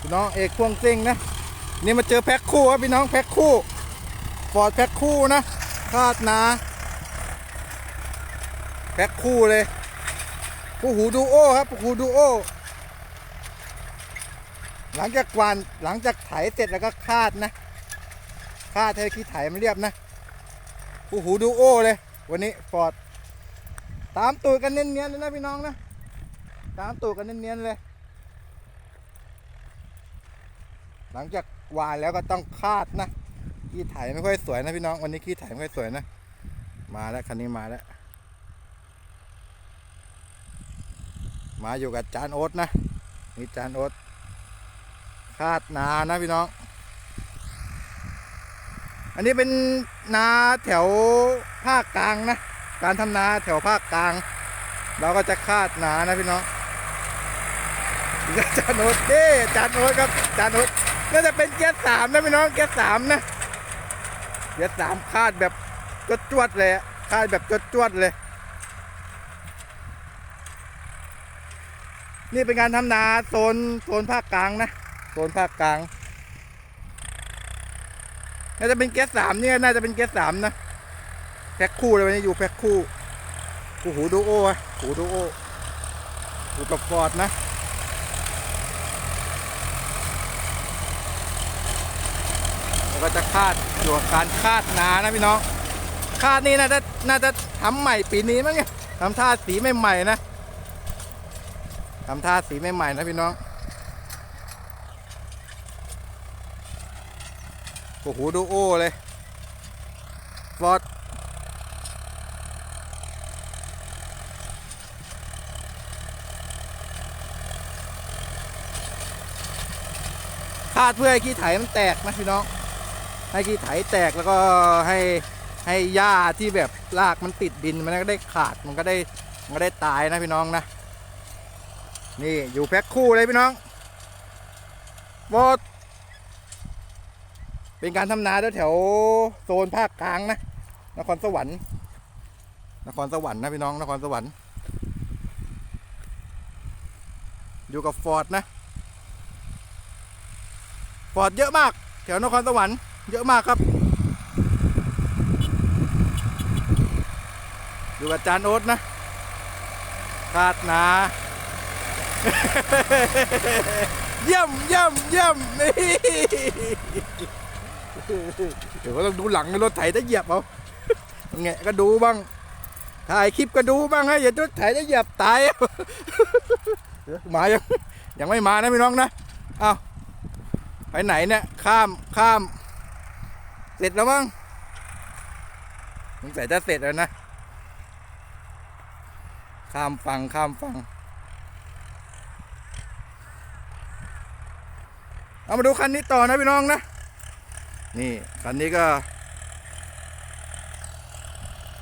พี่น้องเอกพ่วงซิ่งนะนี่มาเจอแพ็คคู่ครับพี่น้องแพ็คคู่ฟอร์ดแพ็คคู่นะคาดนาแพ็คคู่เลยผู้หูดูโอครับผู้หูดูโอหลังจากกวานหลังจากไถเสร็จแล้วก็คาดนะคาดให้ขี้ไถมันเรียบนะผู้หูดูโอเลย วันนี้ฟอร์ดตามตูดกันเนียนๆเลยนะพี่น้องนะตามตูดกันเนียนๆเลย หลังจากวานแล้วก็ต้องคาดนะขี้ไถไม่ค่อยสวยนะพี่น้องวันนี้ขี้ไถไม่ค่อยสวยนะ มาแล้วคันนี้มาแล้ว มาอยู่กับจานโอ๊ตนะนี่จานโอ๊ตคาดนานะพี่น้อง อันนี้เป็นนาแถวภาคกลางนะ การทำนาแถวภาคกลาง เราก็จะคาดนานะพี่น้อง จานโอ๊ตเด้จานโอ๊ตครับจานโอ๊ตน่าจะเป็นเกียร์สามนะพี่น้องเกียร์สามนะเกียร์สามคาดแบบจดจวดเลยคาดแบบจดจวดเลย นี่เป็นการทำนาโซนโซนภาคกลางนะโซนภาคกลางน่าจะเป็นเกียร์สามเนี่ยน่าจะเป็นเกียร์สามนะแพ็คคู่เลยวันนี้อยู่แพ็คคู่กูหูดูโอ้ะหูดูโอ้หูกับฟอร์ดนะ แล้วก็จะคาดอยู่กับการคาดนานะพี่น้องคาดนี่น่าจะน่าจะทำใหม่ปีนี้มั้งเนี่ยทำท่าสีใหม่ๆนะทำท่าสีใหม่ๆนะพี่น้องโอ้โหดูโอ้เลยฟอดคาดเพื่อให้ขี้ไถมันแตกนะพี่น้อง ให้ขี้ไถแตกแล้วก็ให้ให้หญ้าที่แบบรากมันติดดินมันก็ได้ขาดมันก็ได้มันก็ได้ตายนะพี่น้องนะ นี่อยู่แพ็คคู่เลยพี่น้องบดเป็นการทำนาแถวโซนภาคกลางนะนครสวรรค์ นครสวรรค์นะพี่น้องนครสวรรค์ อยู่กับฟอร์ดนะ ฟอร์ดเยอะมาก แถวนครสวรรค์ เยอะมากครับ อยู่กับจานโอ๊ตนะคาดนา เยี่ยมเยี่ยมเยี่ยมนี่เดี๋ยวก็ต้องดูหลังรถไถจะเหยียบเอาไงก็ดูบ้าง ถ่ายคลิปก็ดูบ้างให้อย่ารถไถจะเหยียบตายเอาเดี๋ยวมายังยังไม่มานะพี่น้องนะ เอาไปไหนเนี่ย ข้ามข้าม เสร็จแล้วมั้งสงสัยจะเสร็จแล้วนะ ข้ามฝั่งข้ามฝั่งเอามาดูคันนี้ต่อนะพี่น้องนะ นี่คันนี้ก็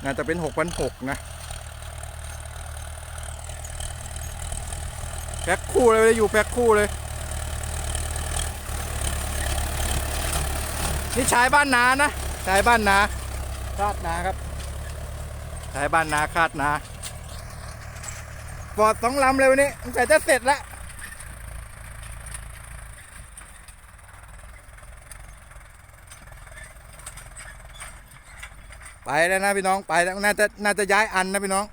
น่าจะเป็นหกพันหกนะแพ็คคู่เลยอยู่แพ็คคู่เลย นี่ชายบ้านนานะชายบ้านนาคาดนาครับชายบ้านนาคาดนาปอดสองลำเลยวันนี้ใส่จะเสร็จแล้วไปแล้วนะพี่น้องไปแล้วน่าจะน่าจะย้ายอันนะพี่น้อง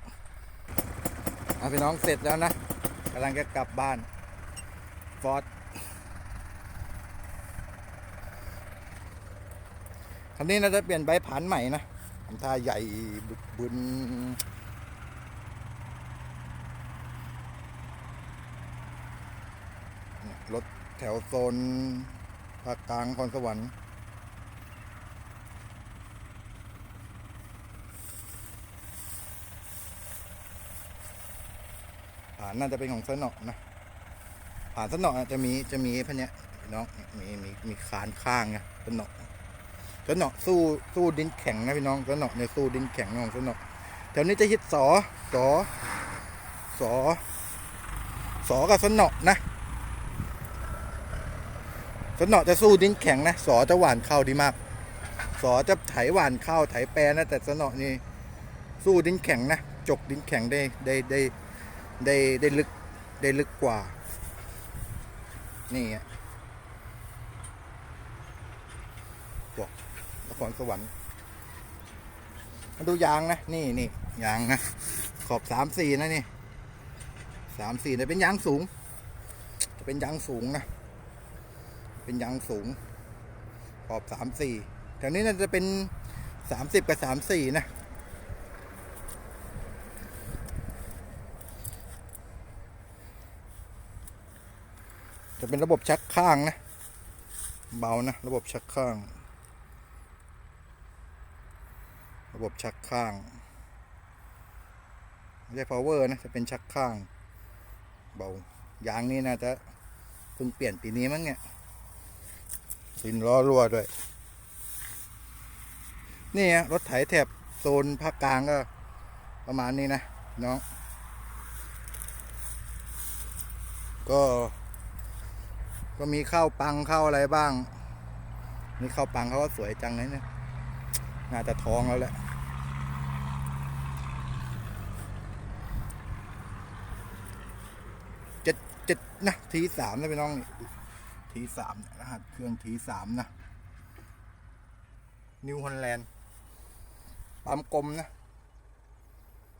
เอาพี่น้องเสร็จแล้วนะกำลังจะกลับบ้านฟอร์ด คันนี้น่าจะเปลี่ยนใบผ่านใหม่นะทำท่าใหญ่บึกบึนเนี่ยรถแถวโซนภาคกลางคอนสวรรค์ผ่านน่าจะเป็นของสนอนะผ่านสนอจะมีจะมีพันเนี้ยน้องมีมีมีคานข้างไงสนอ สนอสู้สู้ดินแข็งนะพี่น้องสนอเนี่ยสู้ดินแข็งของสนอแถวนี้จะฮิตสอสอสอสอกับสนอนะสนอจะสู้ดินแข็งนะสอจะหวานเข้าดีมาก สอจะไถหวานเข้าไถแปรนะแต่สนอนี่สู้ดินแข็งนะจกดินแข็งได้ได้ได้ได้ได้ลึกได้ลึกกว่า นี่อะบอก นครสวรรค์มาดูยางนะ นี่นี่ยางนะ ขอบสามสี่นะนี่สามสี่เนี่ยเป็นยางสูง จะเป็นยางสูงนะ เป็นยางสูง ขอบสามสี่แถวนี้น่าจะเป็นสามสิบกับสามสี่นะจะเป็นระบบชักข้างนะ เบานะ ระบบชักข้าง ระ บบชักข้างไม่ใช่ power นะ จะเป็นชักข้าง เบายางนี้น่าจะเพิ่งเปลี่ยนปีนี้มั้งเนี่ยสินล้อรั่วด้วย นี่ฮะรถไถแถบโซนภาคกลางก็ประมาณนี้นะน้อง ก็ ก็มีข้าวปังข้าวอะไรบ้าง นี่ข้าวปังเขาก็สวยจังเลยเนี่ยน่าจะท้องแล้วแหละ เจ็ดเจ็ดนะทีสามนะพี่น้องทีสามรหัสเครื่องทีสามนะนิวฮอลแลนด์ปั๊มกลมนะ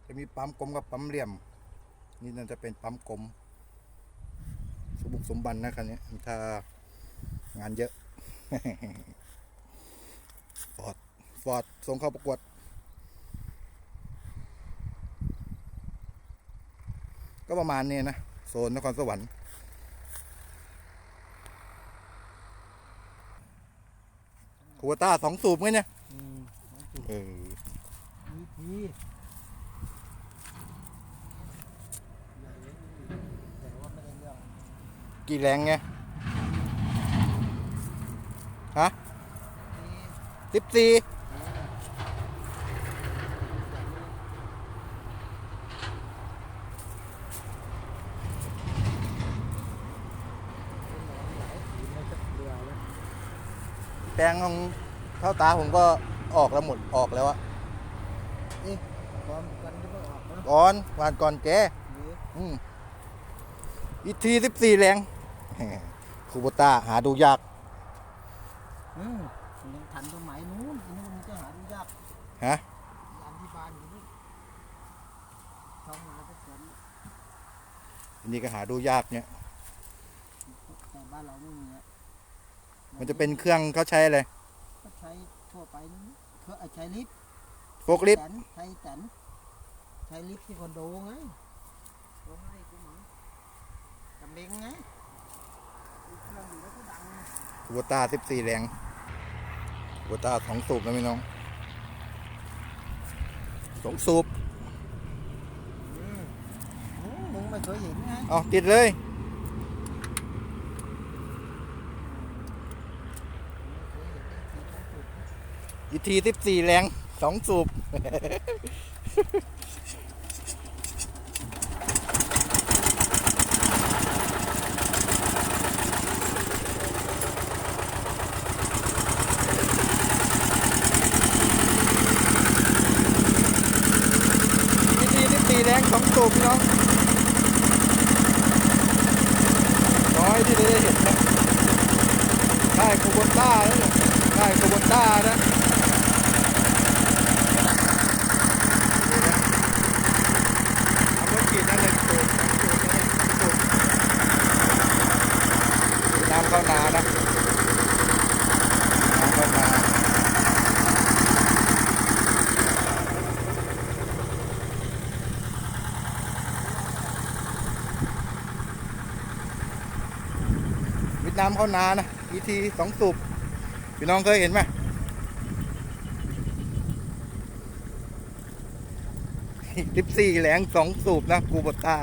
จะมีปั๊มกลมกับปั๊มเหลี่ยม นี่น่าจะเป็นปั๊มกลม สมบุกสมบันนะคันนี้ถ้างานเยอะฟอร์ดฟอร์ดส่งเข้าประกวดก็ประมาณนี้นะ โซนนครสวรรค์คูวต้าสองสูบไงเนี่ยอืมน้องจุกเออมีทีใหญ่เลยแต่ว่าไม่ได้เรื่องกี่แรงไง ฮะทีสิบสี่ แปลงของเท่าตาผมก็ออกแล้วหมดออกแล้วอะความกันที่ไม่ออกนะก่อนวานก่อนแกหรืออืมอีกทีสิบสี่แรงคูโบต้าหาดูยากอืมยังทันสมัยนู้นอันนี้มันจะหาดูยากฮะยามที่บ้านอยู่นี่ทำมาก็เขียนอันนี้ก็หาดูยากเนี่ยแต่บ้านเราไม่มีอะ มันจะเป็นเครื่องเขาใช้อะไรก็ใช้ทั่วไปนี่เครื่องใช้ลิฟต์โฟกลิฟต์แตนใช้แตนใช้ลิฟต์ที่คอนโดไงโอ้ให้กูหมังจำเบงไงมีเครื่องอยู่แล้วก็ดังคูโบต้าสิบสี่แรงคูโบต้าสองสูบนะพี่น้องสองสูบอืมอืมมึงไม่เคยเห็นไง เอาติดเลย อีทีสิบสี่แรงสองสูบอีทีสิบสี่แรงสองสูบพี่น้องน้อยที่ได้เห็นนะได้โคบนต้าแล้วได้โคบนต้านะเอารถขีดนั่นเลยสูบสูบเลยสูบน้ำเข้านานะน้ำเข้านาวิดน้ำ เข้านานะอีทีสองสูบพี่น้องเคยเห็นไหมสิบสี่แหลงสองสูบนะกูบต้า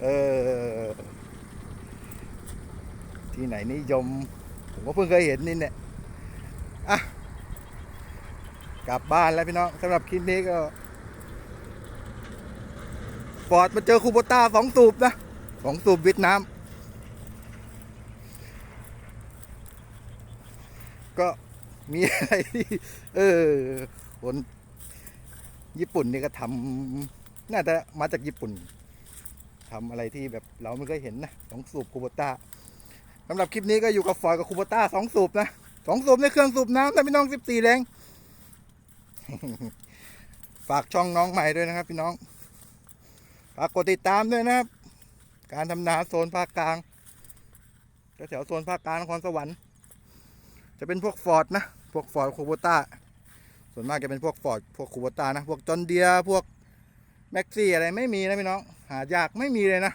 เออที่ไหนนิยม ผมก็เพิ่งเคยเห็นนี่เนี่ยอะกลับบ้านแล้วพี่น้องสำหรับคลิปนี้ก็ฟอร์ดมาเจอคูโบต้าสองสูบนะสองสูบวิดน้ำ ก็มีอะไรที่เออคนญี่ปุ่นนี่ก็ทำน่าจะมาจากญี่ปุ่นทำอะไรที่แบบเราไม่เคยเห็นนะสองสูบคูโบต้าสำหรับคลิปนี้ก็อยู่กับฟอร์ดกับคูโบต้าสองสูบนะสองสูบในเครื่องสูบน้ำนะพี่น้องสิบสี่แรงฝากช่องน้องใหม่ด้วยนะครับ พี่น้องฝากกดติดตามด้วยนะครับ การทำนาโซนภาคกลางแถวโซนภาคกลางนครสวรรค์ จะเป็นพวกฟอร์ดนะ พวกฟอร์ดคูโบต้า ส่วนมากจะเป็นพวกฟอร์ดพวกคูโบต้านะ พวกจอนเดียพวกแม็กซี่อะไรไม่มีนะพี่น้อง หายากไม่มีเลยนะ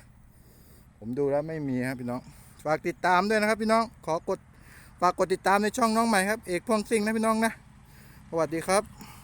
ผมดูแล้วไม่มีครับพี่น้อง ฝากติดตามด้วยนะครับพี่น้อง ขอกดฝากกดติดตามในช่องน้องใหม่ครับ เอกพวงซิงนะพี่น้องนะ สวัสดีครับ